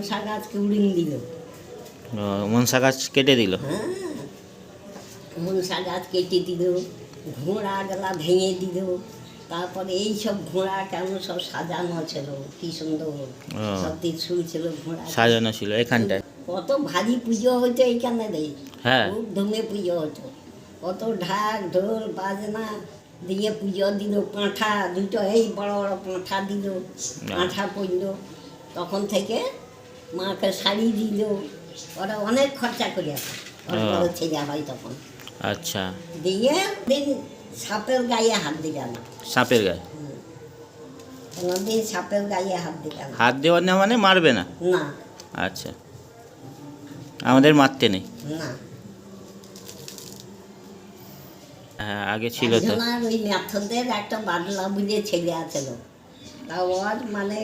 মনসা গাছকে দিল। মনসা গাছ কেটে দিল? মনসা গাছ কেটে দিল ঘোড়া গলা ভেঙে দিল তারপরে এই সব ঘোড়া কেমন সব সাজানো ছিল কি সুন্দর। সব ত্রিশুল ছিল ঘোড়া। সাজানো ছিল এখানটায়। কত ভারী পুজো হতো এইখানে রে। হ্যাঁ। খুব ধুমে পুজো হতো কত ঢাক ঢোল বাজনা দিয়ে পুজো দিল পাঁঠা দুটো এই বড় বড় পাঁঠা দিল পাঁঠা পড়ল। তখন থেকে মাকে শাড়ি দিল ওরা অনেক খরচা করে ওর ও। বড় ছেলে হয় তখন। আচ্ছা। দিয়ে দিন সাপের গায়ে হাত না সাপের গায়ে? কোনোদিন সাপের গায়ে হাত না হাত দেওয়ার না মানে মারবে না? না। আচ্ছা। আমাদের মারতে নেই? না। হ্যাঁ আগে ছিল তো। ওই ম্যাথদের একটা বাদলা বুঝে ছেলে আছিল তা ওর মানে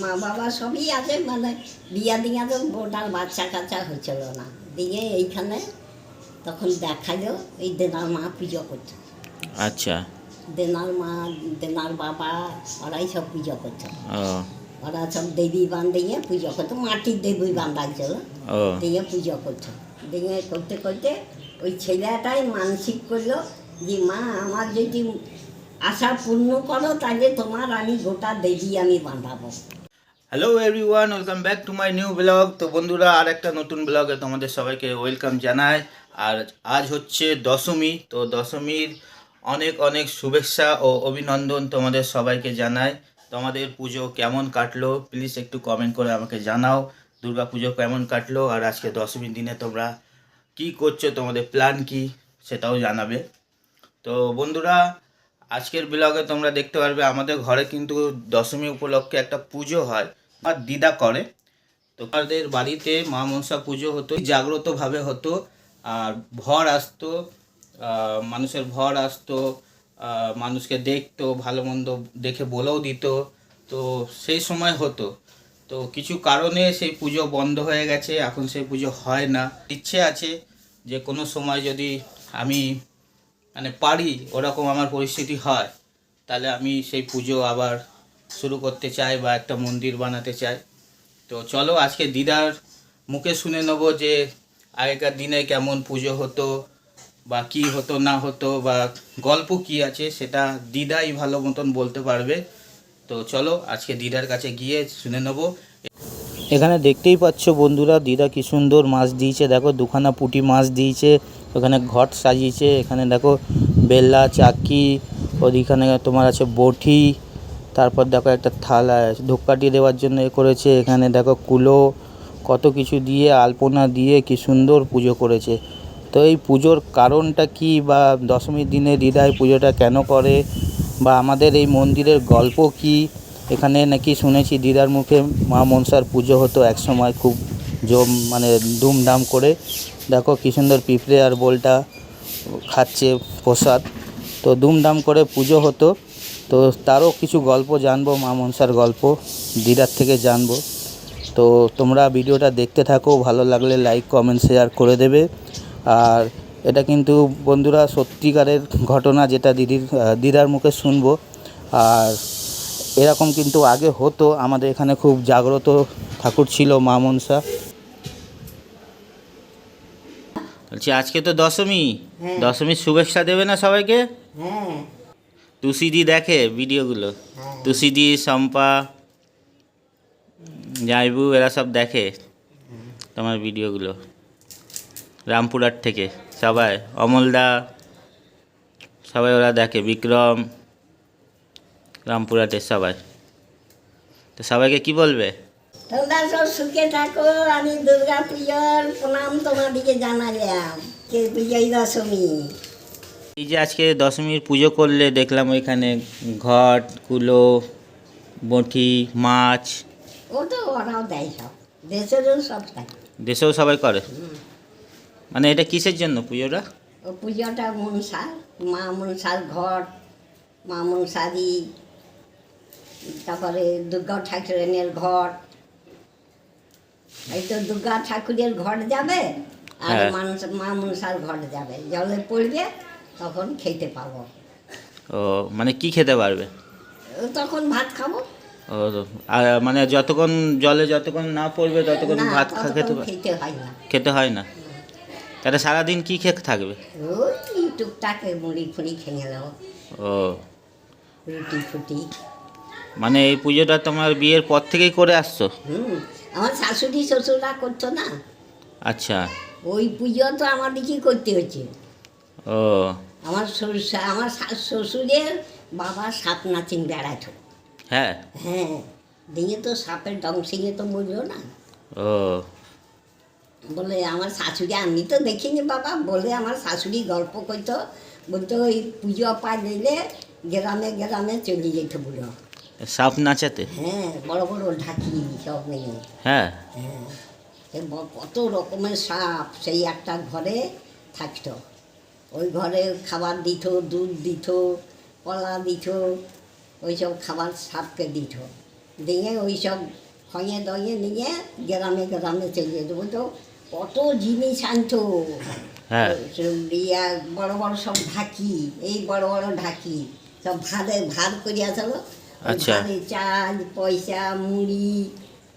মা বাবা সবই আছে মানে বিয়া দিয়া তো ওটার বাচ্চা কাচ্চা হয়েছিল না। দিয়ে এইখানে তখন দেখাল এই দেনার মা পুজো করছে। আচ্ছা। দেনার মা দেনার বাবা ওরাই সব পুজো করছে। ওরা সব দেবী বান্ধিয়ে পুজো করতো মাটির দেবী বান্ধাইছিল। ও। দিয়ে পুজো করছে। দিয়ে করতে করতে ওই ছেলেটাই মানসিক করল যে মা আমার যদি আশা পূর্ণ করো তাহলে তোমার আমি গোটা দেবী আমি বাঁধাবো। Hello everyone welcome back to my new blog তো বন্ধুরা, আর একটা নতুন ব্লগে তোমাদের সবাইকে ওয়েলকাম জানাই। আর আজ হচ্ছে দশমী, তো দশমীর অনেক অনেক শুভেচ্ছা ও অভিনন্দন তোমাদের সবাইকে জানাই। তোমাদের পুজো কেমন কাটলো প্লিজ একটু কমেন্ট করে আমাকে জানাও। দুর্গা পুজো কেমন কাটলো, আর আজকে দশমীর দিনে তোমরা কি করছ, তোমাদের প্ল্যান কি, সেটাও জানাবে। তো বন্ধুরা আজকের ব্লগে তোমরা দেখতে পারবে আমাদের ঘরে কিন্তু দশমী উপলক্ষে একটা পুজো হয়। আর দিদা করে। তো আমাদের বাড়িতে মা মনসা পুজো হতো জাগ্রতভাবে হতো, আর ভর আসতো মানুষের ভর আসতো মানুষকে দেখতো, ভালো মন্দ দেখে বলেও দিত। তো সেই সময় হতো। তো কিছু কারণে সেই পুজো বন্ধ হয়ে গেছে, এখন সেই পুজো হয় না। ইচ্ছে আছে যে কোনো সময় যদি আমি মানে পারি ওরকম আমার পরিস্থিতি হয়, তাহলে আমি সেই পুজো আবার শুরু করতে চাই বা একটা মন্দির বানাতে চাই। তো চলো আজকে দিদার মুখে শুনে নেব যে আগেকার দিনে কেমন পুজো হতো বা কি হতো না হতো বা গল্প কি আছে সেটা দিদাই ভালো মতন বলতে পারবে। তো চলো আজকে দিদার কাছে গিয়ে শুনে নেব। এখানে দেখতেই পাচ্ছ বন্ধুরা, দিদা কি সুন্দর মাছ দিয়েছে। দেখো, দুখানা পুঁটি মাছ দিয়েছে। ওখানে ঘট সাজিয়েছে, এখানে দেখো বেল্লা, চাকি ওদিখানে তোমার আছে বটি, তারপর দেখো একটা থালা ধূপকাঠি দেওয়ার জন্য এ করেছে, এখানে দেখো কুলো, কত কিছু দিয়ে, আলপনা দিয়ে কি সুন্দর পুজো করেছে। তো এই পুজোর কারণটা কি বা দশমীর দিনে এই পুজোটা কেন করে বা আমাদের এই মন্দিরের গল্প কি? এখানে নাকি শুনেছি দিদার মুখে মা মনসার পুজো হতো এক সময় খুব জম মানে ধুমধাম করে। দেখো কি সুন্দর পিঁপড়ে আর বোলটা খাচ্ছে প্রসাদ। তো ধুমধাম করে পুজো হতো। তো তারও কিছু গল্প জানব, মা মনসার গল্প, দিদার থেকে জানব। তো তোমরা ভিডিওটা দেখতে থাকো, ভালো লাগলে লাইক কমেন্ট শেয়ার করে দেবে। আর এটা কিন্তু বন্ধুরা সত্যিকারের ঘটনা যেটা দিদির দিদার মুখে শুনব। আর এরকম কিন্তু আগে হতো। আমাদের এখানে খুব জাগ্রত ঠাকুর ছিল মা মনসা। বলছি আজকে তো দশমী। হ্যাঁ। দশমীর শুভেচ্ছা দেবে না সবাইকে? হ্যাঁ। তুষিদি দেখে ভিডিওগুলো। হ্যাঁ। তুষিদি শম্পা জাইবু এরা সব দেখে তোমার ভিডিওগুলো। রামপুরহাট থেকে সবাই অমলদা সবাই ওরা দেখে। বিক্রম রামপুরহাটের সবাই। তো সবাইকে কি বলবে? তোমরা সব সুখে থাকো আমি দুর্গা পুজোর প্রণাম তোমাদিকে জানালাম কে বিজয় দশমী। এই যে আজকে দশমীর পুজো করলে দেখলাম ওইখানে ঘট কুলো বঁটি মাছ। ও তো ওরাও দেয় সব দেশেরও সব দেয়। দেশেও সবাই করে? মানে এটা কিসের জন্য পুজোটা? ও পুজোটা মনসার মা মনসার ঘট মা মনসারি তারপরে দুর্গা ঠাকুরের ঘর এই তো দুর্গা ঠাকুরের ঘর যাবে আর হ্যাঁ। মানুষ মা মনসার ঘর যাবে। জলে পড়বে তখন খেতে পাবো। ও মানে কি খেতে পারবে? তখন ভাত খাব। ও আর মানে যতক্ষণ জলে যতক্ষণ না পড়বে ততক্ষণ ভাত খেতে খেতে হয় না। খেতে হয় না? তাহলে সারাদিন কি খেয়ে থাকবে? ওই টুকটাকে মুড়ি ফুড়ি খেয়ে নেব। ও। রুটি ফুটি। মানে এই পুজোটা তোমার বিয়ের পর থেকেই করে আসছো? হুম। আমার শাশুড়ি শ্বশুররা করতো না। আচ্ছা। ওই পুজো তো আমার আমাদেরকেই করতে হচ্ছে ও। আমার শ্বশুর আমার শ্বশুরের বাবা সাপ নাচিন বেড়াতো। হ্যাঁ। হ্যাঁ দিয়ে তো সাপের ডং সিংয়ে তো মরলো না। ও। বলে আমার শাশুড়ি আমি তো দেখিনি বাবা বলে আমার শাশুড়ি গল্প করতো বলতো ওই পুজো পা দিলে গ্রামে গ্রামে চলে যেত বুড়ো। সাপ নাচাতে? হ্যাঁ বড় বড় ঢাকি সব নিয়ে হ্যাঁ। হ্যাঁ। কত রকমের সাপ সেই একটা ঘরে থাকতো। ওই ঘরে খাবার দিত দুধ দিত কলা দিত ওই সব খাবার সাপকে দিত। দিয়ে ওই সব খয়ে দয়ে নিয়ে গ্রামে গ্রামে চলে যেত। বলতো কত জিনিস আনতো হ্যাঁ। বড় বড় সব ঢাকি এই বড় বড় ঢাকি সব ভারে ভার করিয়া চলো আচ্ছা। চাল পয়সা মুড়ি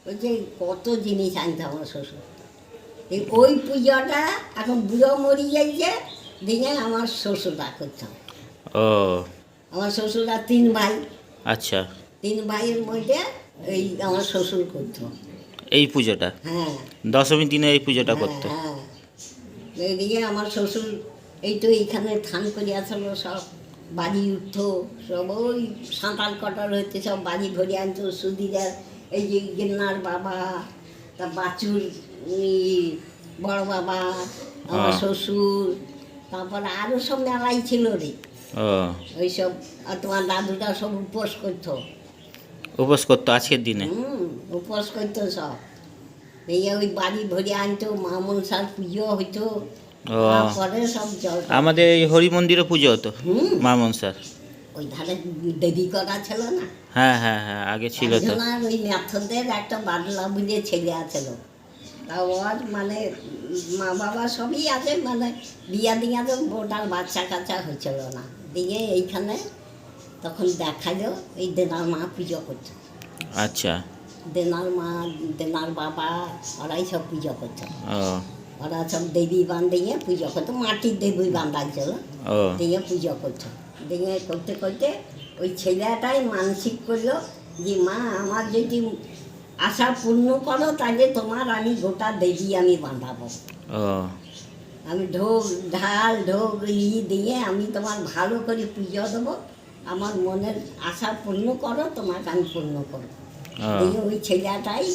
ওই যে কত জিনিস আনতো আমার শ্বশুর। এই ওই পুজোটা এখন বুড়ো মরি যাইছে দিয়ে আমার শ্বশুররা করতাম ও। আমার শ্বশুররা তিন ভাই। আচ্ছা। তিন ভাইয়ের মধ্যে এই আমার শ্বশুর করতো। এই পুজোটা? হ্যাঁ। দশমীর দিনে এই পুজোটা করতো? হ্যাঁ। এইদিকে আমার শ্বশুর এই তো এইখানে থান করিয়াছিল সব। বাড়ি উঠতো সব ওই সাঁতাল কটার হইতে সব বাড়ি ধরে আনতো সুদিদার এই যে গিন্নার বাবা তা বাচুর ই, বড় বাবা আমার হ্যাঁ। শ্বশুর তারপরে আরও সব মেলাই ছিল রে। ওই সব আর তোমার দাদুটা সব উপোস করতো। উপোস করতো আজকের দিনে? উপোস করতো সব। এই ওই বাড়ি ভরে আনতো মা মনসার পুজো হইতো ও। আমাদের এই হরি মন্দিরে পুজো হতো মা মনসার ওই ধারে দেবী করা ছিল না? হ্যাঁ হ্যাঁ হ্যাঁ আগে ছিল তো। ওই ম্যাথদের একটা বাদলা বুঝে ছেলে আছিল তা ওর মানে মা বাবা সবই আছে মানে বিয়া দিয়া তো ওটার বাচ্চা কাচ্চা হয়েছিল না। দিয়ে এইখানে তখন দেখাল এই দেনার মা পুজো করছে। আচ্ছা। দেনার মা দেনার বাবা ওরাই সব পুজো করছে। ও। ওরা সব দেবী বান্ধিয়ে পুজো করতো মাটির দেবী বান্ধা ছিল দিয়ে পুজো করতো দিয়ে করতে করতে ওই ছেলেটাই মানসিক করল যে মা আমার যদি আশা পূর্ণ করো তাহলে তোমার আমি গোটা দেবী আমি বাঁধাবো আমি ঢোক ঢাল ঢোক ই দিয়ে আমি তোমার ভালো করে পুজো দেবো আমার মনের আশা পূর্ণ করো তোমাকে আমি পূর্ণ করব দিয়ে ওই ছেলেটাই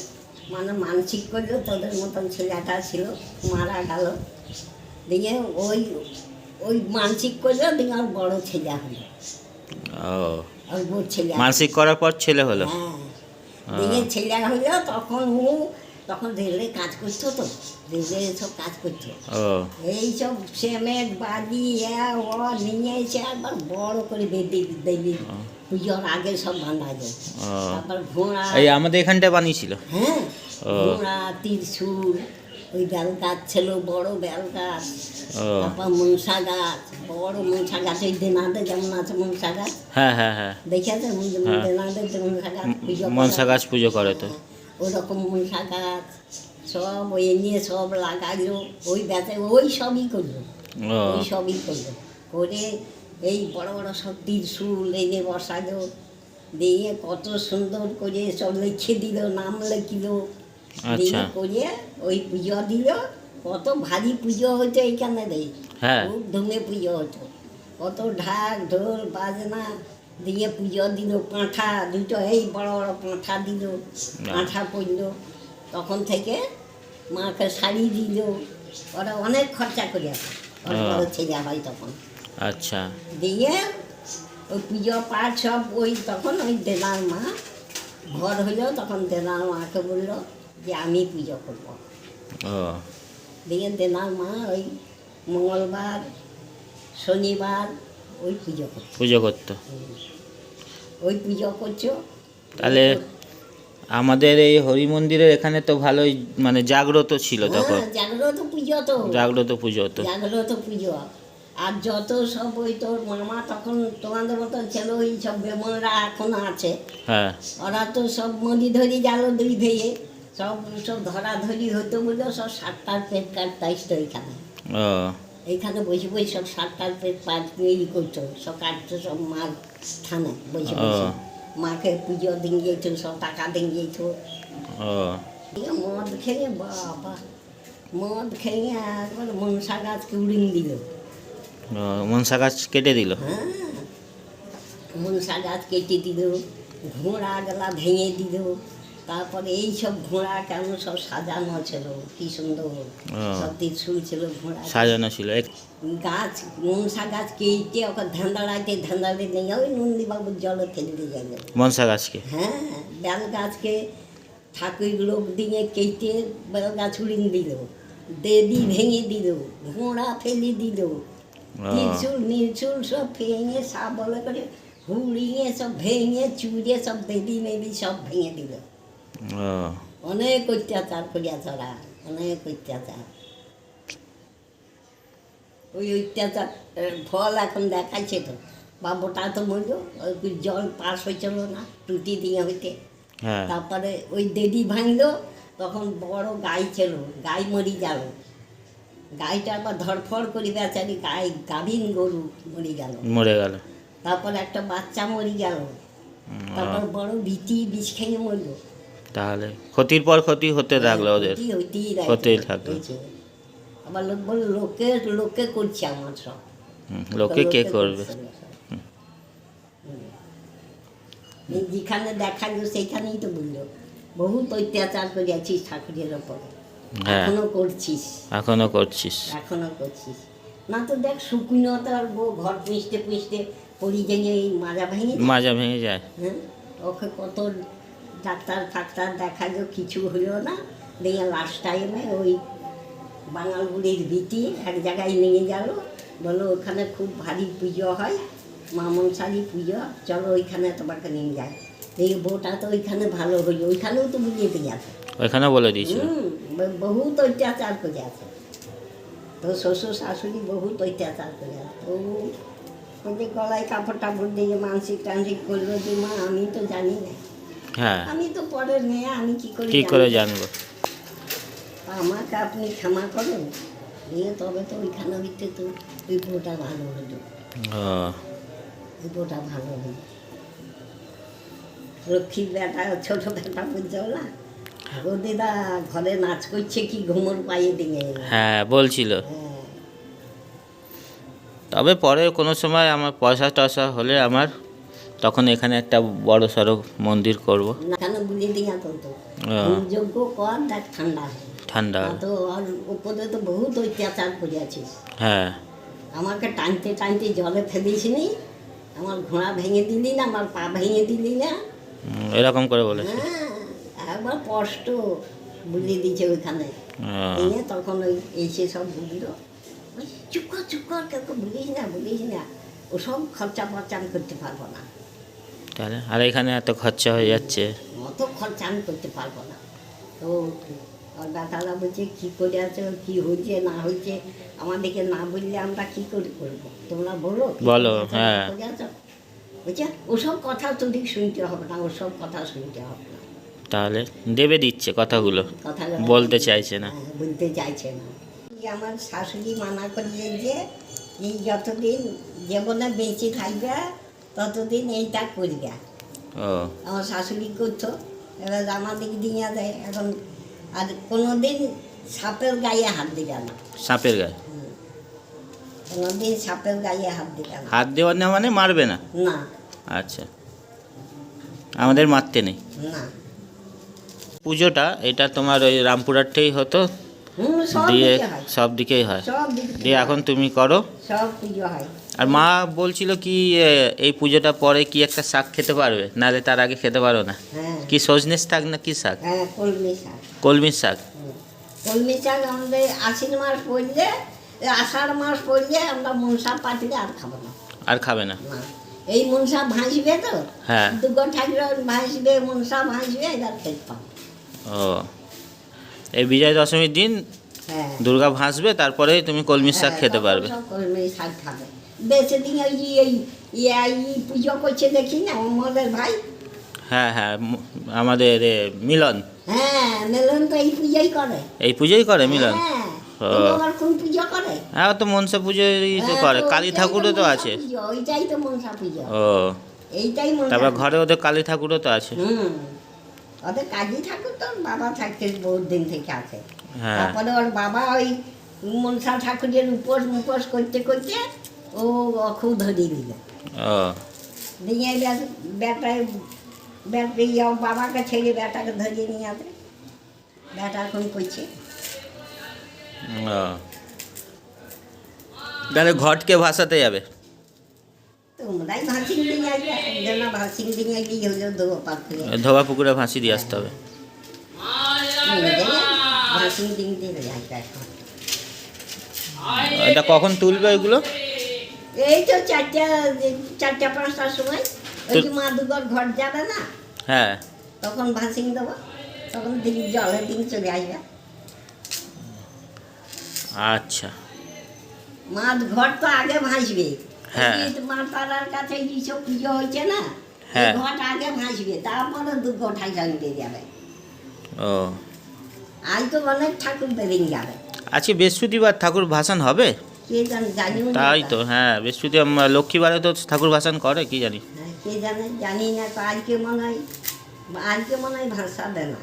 মানে মানসিক করল তোদের মতন ছেলেটা ছিল মারা গেল। দিয়ে ওই ওই মানসিক করল দিয়ে আর বড় ছেলে হলো। ওই বড় ছেলে মানসিক করার পর ছেলে হলো? হ্যাঁ। দিয়ে ছেলে হইল তখন ও তখন রেলে কাজ করতো তো রেলে সব কাজ করতো। ও। এই সব সিমেন্ট বালি এ ও নিয়ে এসে একবার বড় করে দেবী দেবী পুজোর আগে সব বাঁধা যায়। তারপর ঘোড়া এই আমাদের বানিয়েছিল। হ্যাঁ ঘোড়া ত্রিশূল ওই বেল গাছ ছিল বড় বেল গাছ তারপর মনসা গাছ বড় মনসা গাছ ওই দেনাতে যেমন আছে মনসা গাছ। হ্যাঁ হ্যাঁ হ্যাঁ। দেখেছে? হ্যাঁ। দেনাতে মনসা গাছ পুজো মনসা গাছ পুজো করে তো। ওরকম মনসা গাছ সব ওই নিয়ে সব লাগাইলো। ওই বেতে ওই সবই করল। ওই সবই করল। করে এই বড় বড় সব ত্রিশূল এনে বসালো দিয়ে কত সুন্দর করে সব লিখে দিল নাম লিখিল। আচ্ছা। দিয়ে করে ওই পুজো দিল। কত ভারী পুজো হতো এইখানে রে। হ্যাঁ। খুব ধুমে পুজো হতো কত ঢাক ঢোল বাজনা দিয়ে পুজো দিল পাঁঠা দুটো এই বড় বড় পাঁঠা দিল পাঁঠা পড়ল। তখন থেকে মাকে শাড়ি দিল। ওরা অনেক খরচা করে ওরা। বড় ছেলে হয় তখন। আচ্ছা। দিয়ে ওই পুজো পাঠ সব ওই তখন ওই দেনার মা ঘর হইল তখন দেনার মাকে বলল যে আমি পুজো করব। ও। দিয়ে দেনার মা ওই মঙ্গলবার শনিবার ওই পুজো করছে পুজো করতো। ওই পুজো করছ? তাহলে আমাদের এই হরি মন্দিরের এখানে তো ভালোই মানে জাগ্রত ছিল তখন। হ্যাঁ, জাগ্রত পুজো তো। জাগ্রত পুজো তো জাগ্রত পুজো। আর যত সব ওই তোর মামা তখন তোমাদের মতো ছিল ওই সব বেমনরা এখনও আছে। হ্যাঁ। ওরা তো সব মদি ধরি গেল দুই ভেয়ে সব সব ধরাধরি হতো বলে সব সাতটার পেট কাটতে আসতো এখানে। ও। এইখানে বসে বসে সব সাতটার পেট পাঁচ ই করতো। সব কাটতো সব মার স্থানে বসে বসে। মাকে পুজো দিন যেত সব টাকা যেত। মদ খেয়ে বাবা মদ খেয়ে একবার মনসা গাছকে উড়িয়ে দিল। মনসা গাছ কেটে দিল। মনসা গাছ কেটে দিল ঘোড়া গলা ভেঙে দিল তারপরে এই সব ঘোড়া কেমন সব সাজানো ছিল কি সুন্দর। সব ত্রিশুল ছিল ঘোড়া। সাজানো ছিল গাছ মনসা গাছ কেটে ওকে ধান্দাড়াইতে ধান্দাড়ে নিয়ে ওই নন্দীবাবুর জলে ফেলে দিয়ে গেল। মনসা গাছকে হ্যাঁ বেল গাছকে ঠাকুর লোক দিয়ে কেটে বেল গাছ উড়িয়ে দিল দেবী ভেঙে দিল ঘোড়া ফেলে দিল। সব ভেঙে করে হুড়িয়ে সব ভেঙে চুড়ে সব সব ভেঙে দিল অনেক অত্যাচার করিয়া চড়া অনেক অত্যাচার। ওই অত্যাচার ফল এখন দেখাচ্ছে তো। বাবুটা তো মরল ওই জল পাস হয়েছিল না টুটি দিয়ে হইতে। হ্যাঁ। তারপরে ওই দেদি ভাঙলো তখন বড় গাই ছিল গাই মরি গেল। গাইটা আবার ধরফড় করি বেচারি গাই গাভীন গরু মরি গেল। মরে গেল। তারপর একটা বাচ্চা মরে গেল। তারপর বড় বিটি বিষ খেয়ে মরলো। তাহলে ক্ষতির পর ক্ষতি হতে থাকল ওদের। হইতেই- হইতেই রাখে। হতেই থাকল। আবার লোক বলে লোকে লোকে করছে আমার সব। লোকে কে করবে। যেখানে দেখাল সেইখানেই তো বলল বহুত অত্যাচার করিয়াছিস ঠাকুরের ওপরে হ্যাঁ এখনও করছিস। এখনও করছিস। এখনও করছিস। না তো দেখ শুকনো বউ ঘর পুষতে পুষতে পড়ি এই মাজা ভেঙে মাজা ভেঙে যায়। হ্যাঁ ওকে কত ডাক্তার ফাক্তার দেখাল কিছু হলো না দিয়ে লাস্ট টাইমে ওই বাঙালগুলির বিটি এক জায়গায় নিয়ে গেল। বলো ওখানে খুব ভারী পুজো হয় মামনসারি পুজো চলো ওইখানে তোমাকে নিয়ে যায় এই বউটা তো ওইখানে ভালো হইল ওইখানেও তো বুঝিয়ে দিয়ে আছে ওইখানে বলে দিয়েছিল বহুত অত্যাচার করে আছে তো শ্বশুর শাশুড়ি বহুত অত্যাচার করে আছে তো ওদের গলায় কাপড় টাপড় দিয়ে মানসিক টানসিক করল যে মা আমি তো জানি না। হ্যাঁ। আমি তো পরের মেয়ে আমি কি করে কি করে জানব? আমাকে আপনি ক্ষমা করুন। দিয়ে তবে তো ওইখানে হইতে তো ওই বউটা ভালো হলো ওই বউটা ভালো হলো লক্ষ্মীর বেটা ছোট বেটা বুঝছ না? দিদা ঘরে নাচ করছে কি ঘুমোর পায়ে দিয়ে হ্যাঁ বলছিল। তবে পরে কোনো সময় আমার পয়সা টসা হলে আমার তখন এখানে একটা বড় সড়ো মন্দির করব। ঠান্ডা। ঠান্ডা। তো আর উপরে তো বহুত অত্যাচার করিয়াছিস হ্যাঁ। আমাকে টানতে টানতে জলে ফেলিস নি আমার ঘোড়া ভেঙে দিলি না আমার পা ভেঙে দিলি না। এরকম করে বলেছে হ্যাঁ একবার কষ্ট বুঝিয়ে দিচ্ছে ওইখানে। ও, নিয়ে তখন ওই এসে সব বুঝলো। চুপ কর চুপ কর কেউ বলিস না বলিস না। ওসব খরচা ফরচা আমি করতে পারব না। তাহলে আর এখানে এত খরচা হয়ে যাচ্ছে? অত খরচা আমি করতে পারব না। তো ওর দাদারা বলছে কী করে আছে? কী হয়েছে না হয়েছে? আমাদেরকে না বললে আমরা কী করে করব? তোমরা বলো বলো, হ্যাঁ। বলছে ওসব কথা তোদের শুনতে হবে না ওসব কথা শুনতে হবে না। তাহলে দেবে দিচ্ছে কথাগুলো। বলতে চাইছে না। হ্যাঁ, বলতে চাইছে না। আমার শাশুড়ি মানা করিয়ে যে এই যতদিন জীবনে বেঁচে থাকবে ততদিন এইটা করবে। ও। আমার শাশুড়ি করতো এবার আমাদের দিয়ে দেয়। এখন আর কোনোদিন সাপের গায়ে হাত দিবে না। সাপের গায়ে? কোনোদিন সাপের গায়ে হাত দিবে না। হাত দেওয়ার না মানে মারবে না? না। আচ্ছা। আমাদের মারতে নেই। না। পুজোটা এটা তোমার ওই রামপুরহাটেই হতো। দিয়ে সব দিকেই হয়। দিয়ে এখন তুমি করো। আর মা বলছিল কি এই পুজোটা পরে কি একটা শাক খেতে পারবে? নাহলে তার আগে খেতে পারো না। হ্যাঁ। কি সজনে শাক না কি শাক? হ্যাঁ কলমি শাক। কলমির শাক। কলমি শাক আমাদের আশ্বিন মাস পড়লে আষাঢ় মাস পড়লে আমরা মনসা পাতিলে আর খাব না। আর খাবে না। এই মনসা ভাসবে তো? হ্যাঁ। দুগো ঠাকুর ভাসবে মনসা ভাসবে এবার খেতে পাবো ও। এই বিজয় দশমীর দিন হ্যাঁ। দুর্গা ভাসবে তারপরেই তুমি কলমির শাক হ্যাঁ, খেতে পারবে। সব শাক খাবে। বেশি দিন ওই এই পুজো করছে দেখি না আমাদের ভাই? হ্যাঁ হ্যাঁ আমাদের মিলন। হ্যাঁ মেলন তো এই পুজোই করে। এই পুজোই করে মিলন? হ্যাঁ। তো আবার পুজো করে? ও তো মনসা পুজোই তো করে কালী ঠাকুরও তো আছে। ওইটাই তো মনসা পুজো। ও। এইটাই তারপর ঘরে ওদের কালী ঠাকুরও তো আছে। হুম। ওদের কাজী ঠাকুর তো বাবা থাকতে বহুত দিন থেকে আছে। হ্যাঁ। তারপরে ওর বাবা ওই মনসা ঠাকুরের উপোস মুপোস করতে করতে ও খুব ধরিয়ে দিল। দিয়ে বেটায় বেটা ইয়ে বাবাকে ছেড়ে বেটাকে ধরিয়ে নিয়ে আসে বেটা এখন করছে। তাহলে ঘটকে ভাসাতে যাবে। ধোবা পুকুরে ভাসি দিয়ে আসতে হবে। এটা কখন তুলবে ওইগুলো? এই তো চারটা চারটা পাঁচটার সময়। ওই যে মা দুগর ঘর যাবে না? হ্যাঁ। তখন ভাসিং দেবো। তখন দিন জলের দিন চলে আসবে। আচ্ছা। মা ঘর তো আগে ভাসবে। মা তারার কাছে যেসব পুজো হয়েছে না হ্যাঁ। ঘট আগে ভাসবে তারপরে দু গোঠায় জন্মে যাবে। ও। আজ তো অনেক ঠাকুর বেরিয়ে যাবে। আজকে বৃহস্পতিবার ঠাকুর ভাসান হবে? কে জানে জানিও তাই তো হ্যাঁ বৃহস্পতিবার লক্ষ্মীবারে তো ঠাকুর ভাসান করে কি জানি। হ্যাঁ, কে জানে জানি না তো আজকে মনে হয় আজকে মনে হয় ভাসাবে না।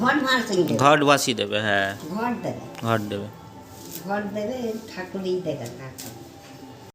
ঘট ভাসিং দেবে। ঘট দেবে হ্যাঁ। ঘট দেবে। ঘট দেবে। ঘট দেবে ঠাকুরই দেবে